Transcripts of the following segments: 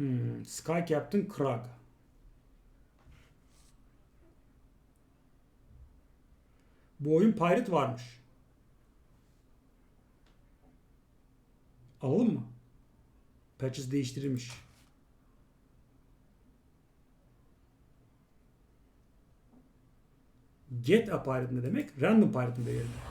Hmm, Sky Captain Krag. Bu oyun Pirate varmış. Alalım mı? Patches değiştirilmiş. Get a pirate ne demek? Random pirate mi verelim?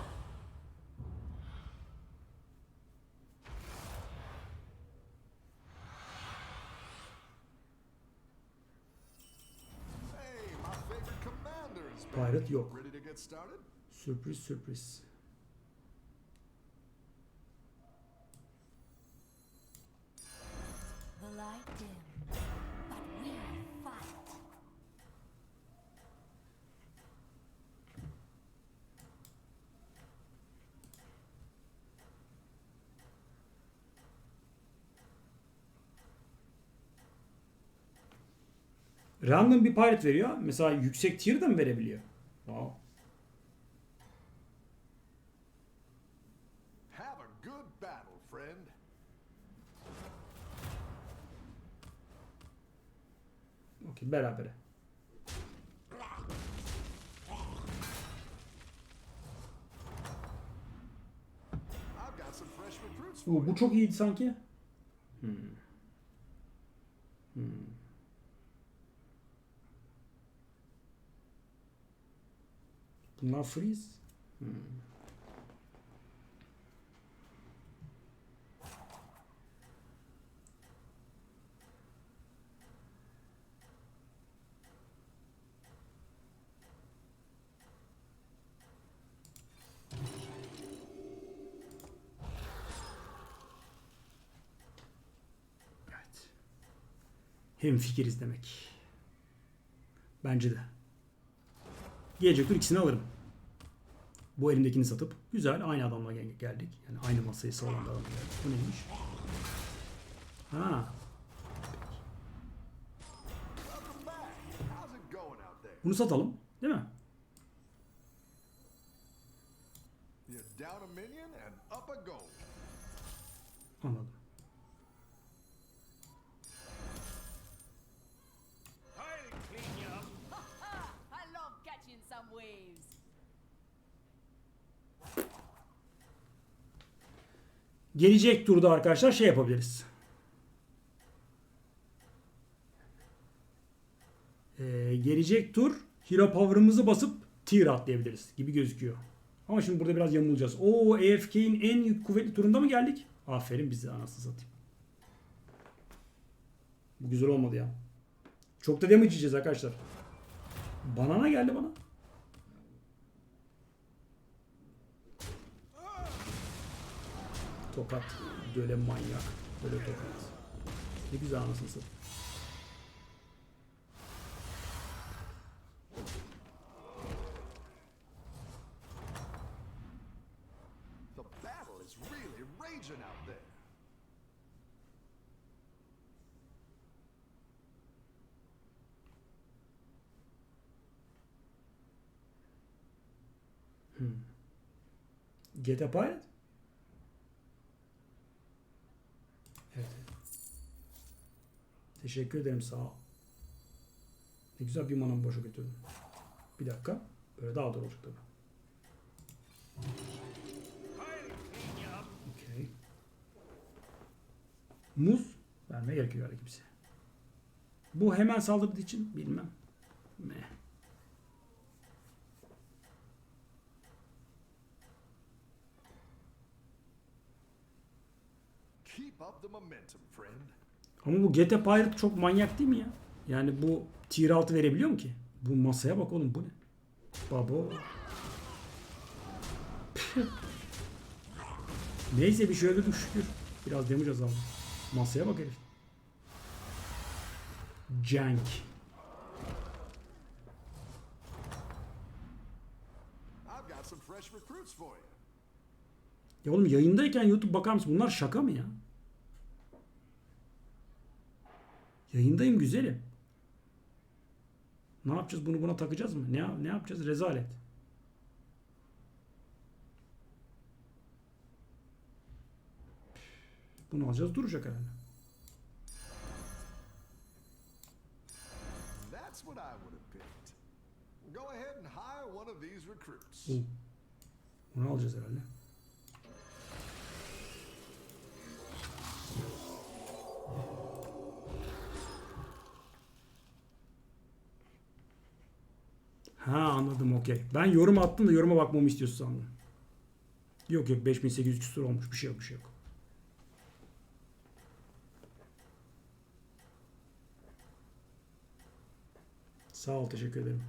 Pirate yok. Sürpriz sürpriz. The light dim, Random bir pirate veriyor. Mesela yüksek tier de mi verebiliyor? Wow. Okey berabere. Oo, bu çok iyiydi sanki. Bunlar freeze. Hmm. Hem fikiriz demek. Bence de. Gelecek tur ikisini alırım. Bu elimdekini satıp güzel aynı adamla gel- geldik. Yani aynı masayı bir adamla geldik. Bu neymiş? Ha, bunu satalım, değil mi? You're Gelecek turda arkadaşlar şey yapabiliriz. Ee, gelecek tur Hero Power'ımızı basıp tier atlayabiliriz gibi gözüküyor. Ama şimdi burada biraz yamulacağız. Oo AFK'in en kuvvetli turunda mı geldik? Aferin bize anasını satayım. Bu güzel olmadı ya. Çok da damage yiyeceğiz arkadaşlar. Banana geldi bana. Tokat. Böyle manyak. Böyle tokat. Ne güzel anasını satayım. The battle is really raging out there. Get a Pirate? Teşekkür ederim sağ ol. Ne güzel bir manamı boşa götürdüm. Bir dakika. Böyle daha doğru olacak tabii. Okey. Muz vermeye gerekiyor herhalde kimse. Bu hemen saldırdığı için bilmem. Meh. Keep up the momentum, friend. Ama bu GT Pirate çok manyak değil mi ya? Yani bu tier 6 verebiliyor mu ki? Bu masaya bak oğlum bu ne? Babo. Neyse bir şey öldürdük şükür. Biraz damage azaldı. Masaya bak herif. You. Ya oğlum yayındayken YouTube bakar mısın? Bunlar şaka mı ya? Yayındayım güzelim. Ne yapacağız? Bunu buna takacağız mı? Ne, ne yapacağız? Rezalet. Bunu alacağız duracak herhalde. That's what I would have picked. Go ahead and hire one of these recruits. Bunu alacağız herhalde. Ha anladım okey. Ben yorum attım da yoruma bakmamı istiyorsun sandım. Yok yok 5800 küsur olmuş. Bir şey yok bir şey yok. Sağ ol teşekkür ederim.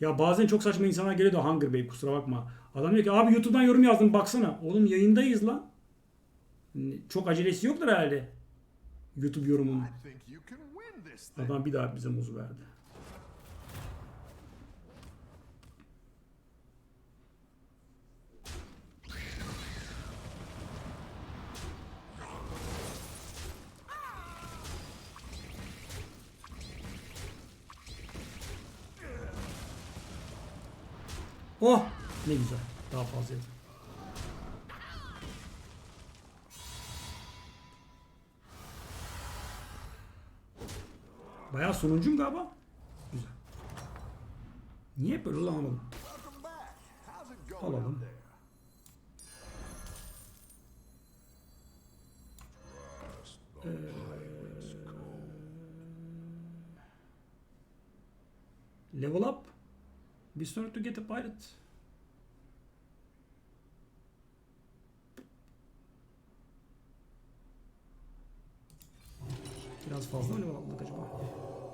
Ya bazen çok saçma insanlar geliyor da Hunger Bey kusura bakma. Adam diyor ki abi YouTube'dan yorum yazdım baksana. Oğlum yayındayız lan. Çok acelesi yoktur herhalde. YouTube yorumunun. Adam bir daha bize muz verdi. Oh ne güzel. Daha fazla yedim. Bayağı sonuncum galiba. Güzel. Niye böyle lan going Alalım. there? Level up. Be start to get a pirate. Biraz fazla mı level atladık acaba?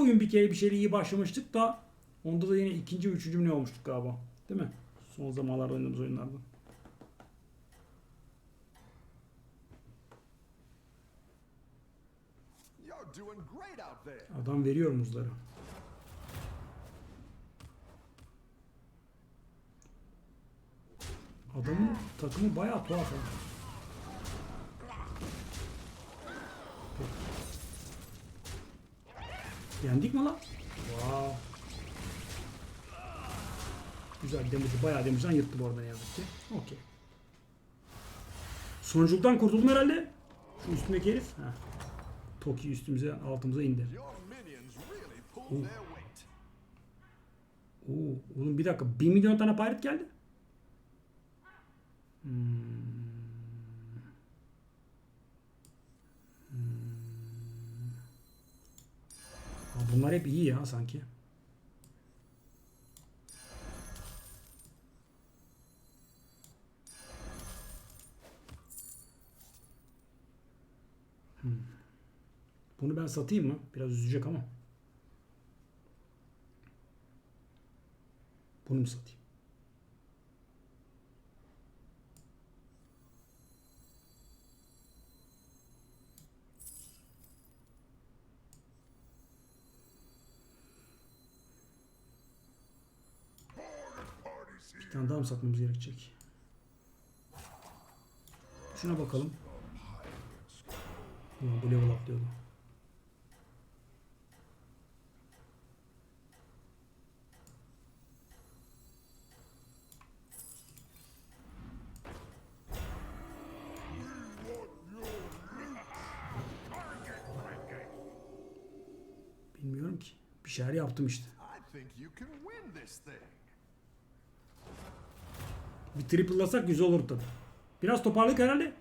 Oyun bir kere bir şeyle iyi başlamıştık da onda da yine ikinci üçüncü mü ne olmuştuk galiba. Değil mi? Son zamanlarda oynadığımız there. Adam veriyor muzları. Adamın takımı bayağı tuhaf. ha. Yendik mi lan? Wow. Güzel damage'ı bayağı damage'dan yırttı bu arada ne yazık ki. Okey. Sonuculuktan kurtuldum herhalde. Şu üstündeki herif. Ha. Toki üstümüze altımıza indi. Weight. Oo, oğlum bir dakika. 1 milyon tane pirate geldi. Hmm. Bunlar hep iyi ya sanki. Hmm. Bunu ben satayım mı? Biraz üzecek ama. Bunu mu satayım? Bir tane daha mı satmamız gerekecek? Şuna bakalım. Ulan bu level atlıyordu. Bilmiyorum ki. Bir şeyler yaptım işte. I think you can win this thing. Bir triple'lasak güzel olur tabi. Biraz toparlık herhalde.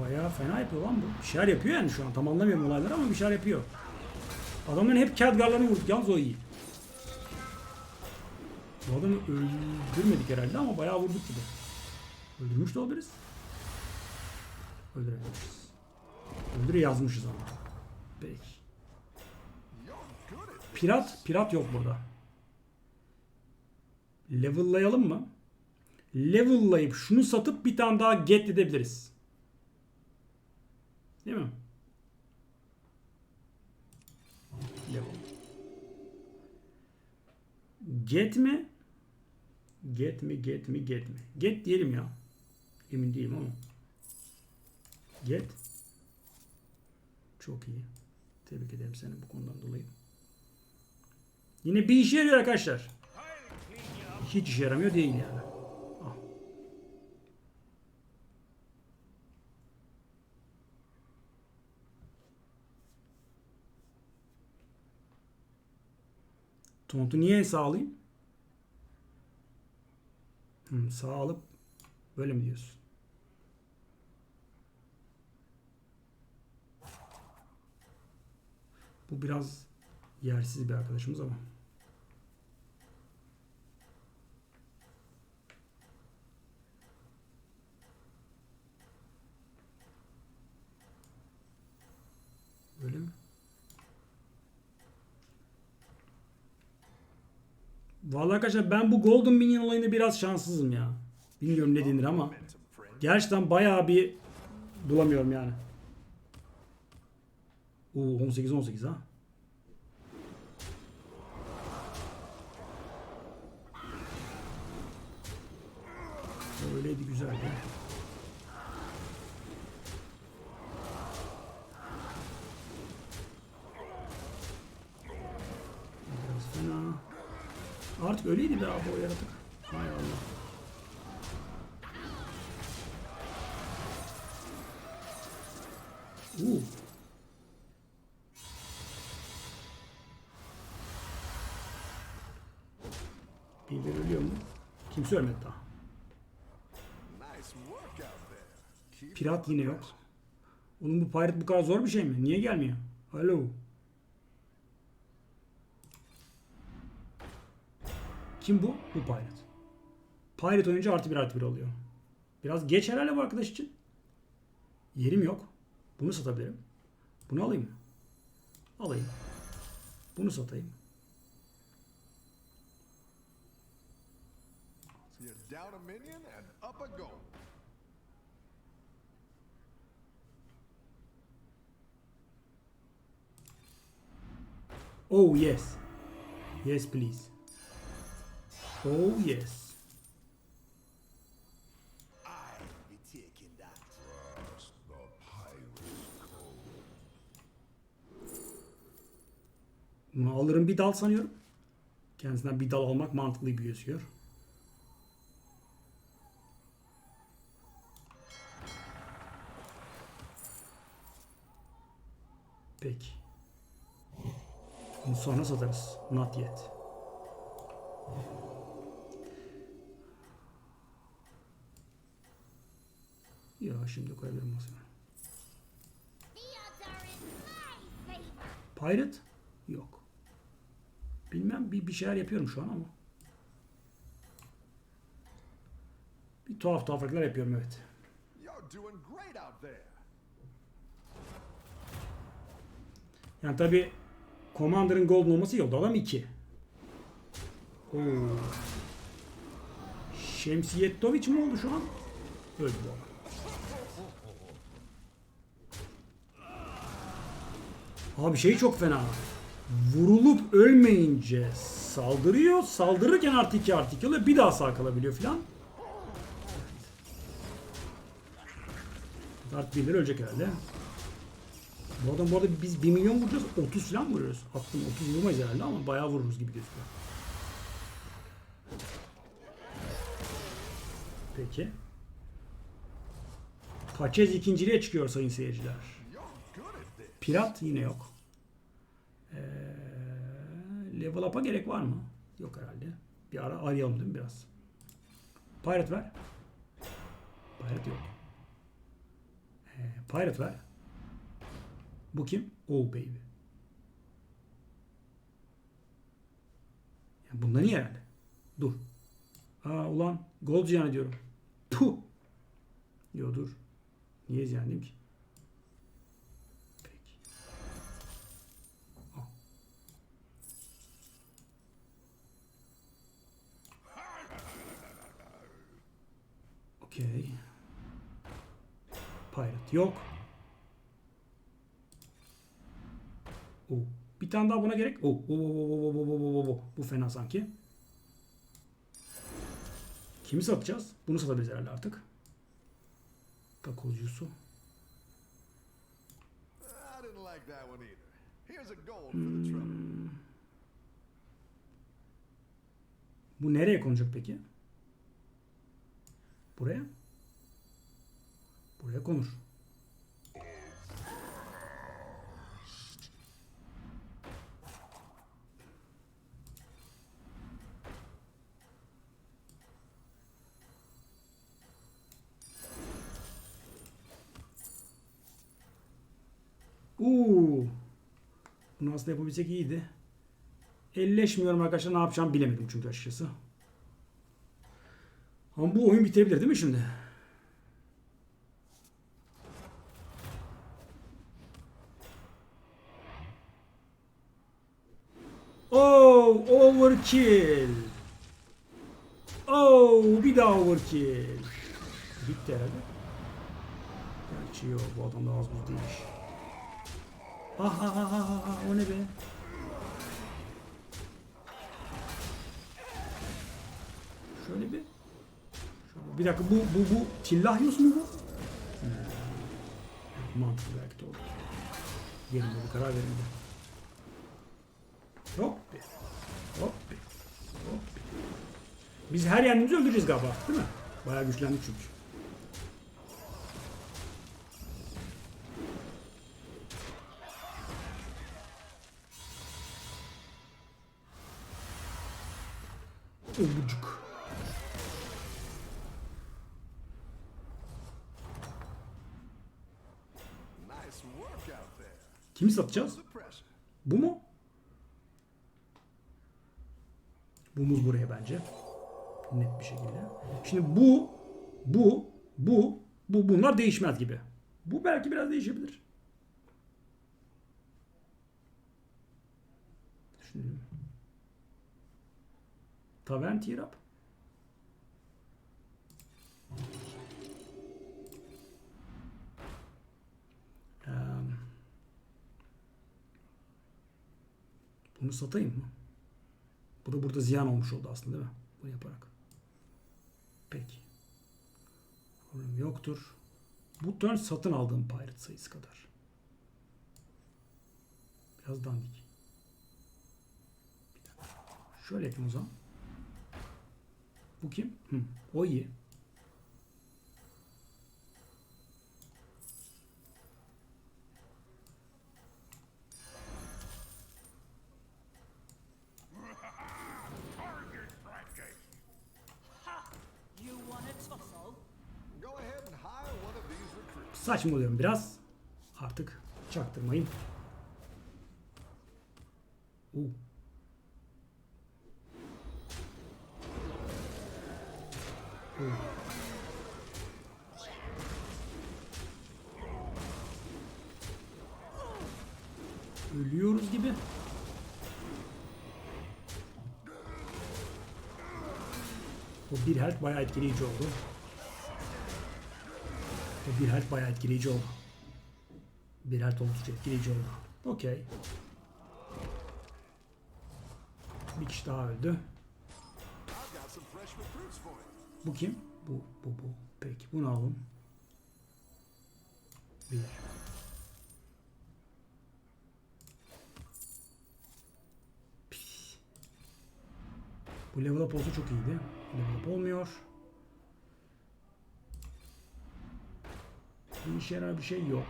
Bayağı fena yapıyor lan bu. Bir şeyler yapıyor yani şu an. Tam anlamıyorum olayları ama bir şeyler yapıyor. Adamların hep Khadgar'larını vurduk. Yalnız o iyi. Bu adamı öldürmedik herhalde ama bayağı vurduk gibi. Öldürmüş de olabiliriz. Öldürememişiz. Öldüre yazmışız ama. Peki. Pirat, pirat yok burada. Level'layalım mı? Level'layıp şunu satıp bir tane daha get edebiliriz. Değil mi? Level. Get mi? Get mi, get mi, get mi? Get diyelim ya. Emin değilim ama. Get. Çok iyi. Tebrik ederim seni bu konudan dolayı. Yine bir işe yarıyor arkadaşlar. Hiç işe yaramıyor değil yani. Ah. Tontu niye sağ alayım? Hmm, sağ alıp böyle mi diyorsun? Bu biraz yersiz bir arkadaşımız ama. Öyle mi? Vallahi arkadaşlar ben bu Golden Minion olayında biraz şanssızım ya. Bilmiyorum ne denir ama. Gerçekten bayağı bir bulamıyorum yani. Oo 18 18 ha. Öyleydi güzeldi. Biraz fena. Artık öyleydi be abi o yaratık. Hay Allah. Oo. Ölüyor mu? Kimse ölmedi daha. Pirat yine yok. Oğlum bu pirate bu kadar zor bir şey mi? Niye gelmiyor? Alo. Kim bu? Bu pirate. Pirate oyuncu artı bir artı bir oluyor. Biraz geç herhalde bu arkadaş için. Yerim yok. Bunu satabilirim. Bunu alayım mı? Alayım. Bunu satayım. You're down a minion and up a goal. Oh yes. Yes please. Oh yes. be taking that. Bunu alırım bir dal sanıyorum. Kendisinden bir dal almak mantıklı gibi gözüküyor. Peki. Bunu sonra satarız. Not yet. Ya şimdi koyabilirim masaya. Pirate? Yok. Bilmem bir, bir şeyler yapıyorum şu an ama. Bir tuhaf tuhaf yapıyorum evet. You're doing great out there. Yani tabi Commander'ın golden olması iyi oldu. Adam 2. Oo. Şemsiyetoviç mi oldu şu an? Öldü bu adam. Abi şey çok fena. Vurulup ölmeyince saldırıyor. Saldırırken artı 2 artı 2 oluyor. Bir daha sağ kalabiliyor filan. Artık birileri ölecek herhalde. Bu adam bu arada biz 1 milyon vuracağız. 30 falan vuruyoruz. Aklım 30 vurmayız herhalde ama bayağı vururuz gibi gözüküyor. Peki. Paçez ikinciliğe çıkıyor sayın seyirciler. Pirat yine yok. Ee, level up'a gerek var mı? Yok herhalde. Bir ara arayalım değil mi biraz? Pirate ver. Pirate yok. Ee, Pirate ver. Bu kim? Oh baby. Ya bundan iyi herhalde. Dur. Aa ulan gold ziyan ediyorum. Puh. Yo dur. Niye ziyan ki? Peki. Al. Okey. Pirate yok. Oo. Bir tane daha buna gerek. Oo. Oo, oo, oo, oo, oo, oo, oo, oo. Bu fena sanki. Kimi satacağız? Bunu satabiliriz herhalde artık. Takozcusu. Trouble. Bu nereye konacak peki? Buraya. Buraya konur. Bunu aslında yapabilsek iyiydi. Elleşmiyorum arkadaşlar. Ne yapacağımı bilemedim çünkü açıkçası. Ama bu oyun bitebilir değil mi şimdi? Oh, overkill. Oh, bir daha overkill. Bitti herhalde. Gerçi yok, bu adam da az buz değilmiş. Ah ah ah ah ah, o ne be? Şöyle bir. Şöyle, bir dakika bu bu bu Tillahios mu bu? Hmm. Mantıklı belki de olur. Yerinde bir karar verildi. Hop bir. Hop bir. Hop bir. Biz her yerimizi öldüreceğiz galiba değil mi? Bayağı güçlendik çünkü. There. Kimi satacağız? Bu mu? Bumuz buraya bence. Net bir şekilde. Şimdi bu, bu, bu, bu bunlar değişmez gibi. Bu belki biraz değişebilir. Tavern tier. Eee, Bunu satayım mı? Bu da burada ziyan olmuş oldu aslında değil mi? Bunu yaparak. Peki. Problem yoktur. Bu turn satın aldığım pirate sayısı kadar. Biraz dandik. Şöyle yapayım o zaman. Bu kim? Hı, o iyi. Saçmalıyorum biraz. Artık çaktırmayın. Oo. Oo. Ölüyoruz gibi. O bir health bayağı etkileyici oldu. O bir health bayağı etkileyici oldu. Bir health oldukça etkileyici oldu. Okey. Bir kişi daha öldü. Bu kim? Bu, bu, bu. Peki bunu alalım. Bir. Bu level up olsa çok iyiydi. Level up olmuyor. Bir işe yarar bir şey yok.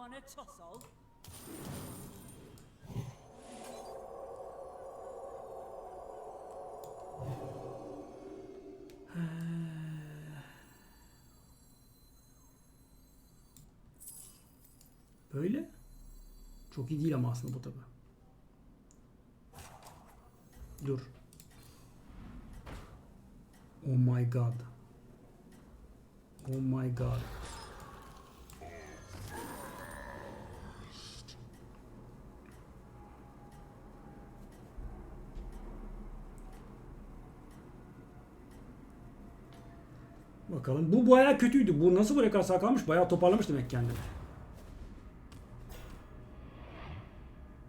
Want a tussle? Böyle. Çok iyi değil ama aslında bu tabi. Dur. Oh my god. Oh my god. Bakalım. Bu bayağı kötüydü. Bu nasıl buraya kadar sağ kalmış? Bayağı toparlamış demek kendini.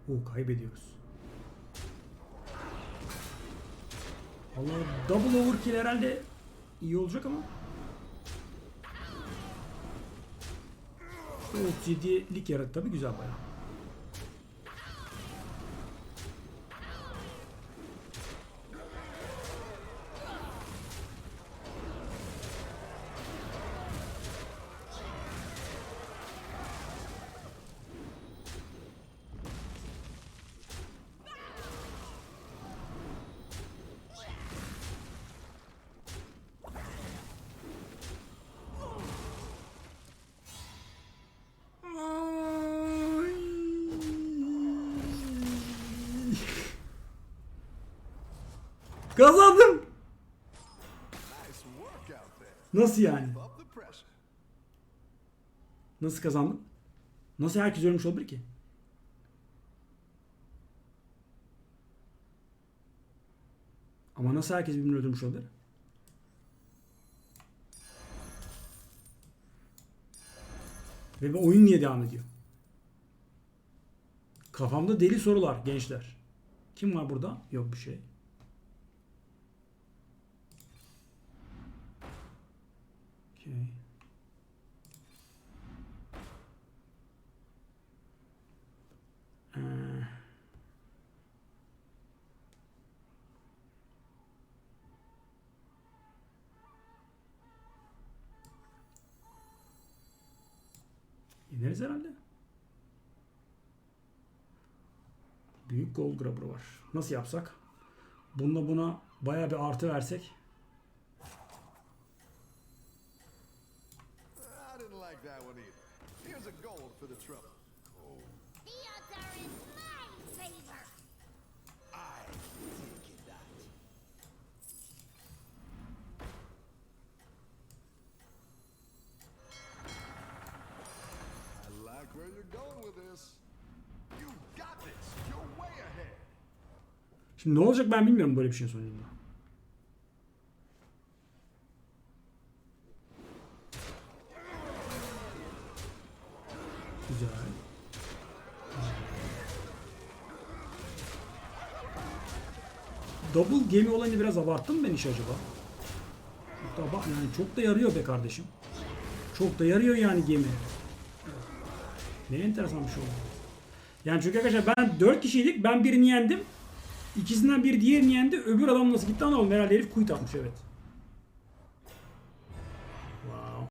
Oo kaybediyoruz. Allah double overkill herhalde iyi olacak ama. 37'lik yarattı tabi güzel bayağı. Kazandım. Nasıl yani? Nasıl kazandım? Nasıl herkes ölmüş olabilir ki? Ama nasıl herkes birbirini öldürmüş olabilir? Ve bu oyun niye devam ediyor? Kafamda deli sorular gençler. Kim var burada? Yok bir şey. Okay. Ee, İneriz herhalde. Büyük gold grabber var. Nasıl yapsak? Bununla buna bayağı bir artı versek. I didn't like that one either. Here's a gold for the trouble. The odds are in my favor. I take it that. I like where you're going with this. You got this. You're way ahead. Şimdi ne olacak ben bilmiyorum böyle bir şeyin sonucunda. Double gemi olayını biraz abarttım ben iş acaba? Çok da, yani çok da yarıyor be kardeşim. Çok da yarıyor yani gemi. Ne enteresan bir şey oldu. Yani çünkü arkadaşlar ben 4 kişiydik. Ben birini yendim. İkisinden biri diğerini yendi. Öbür adam nasıl gitti anlamadım. Herhalde herif kuyut atmış evet.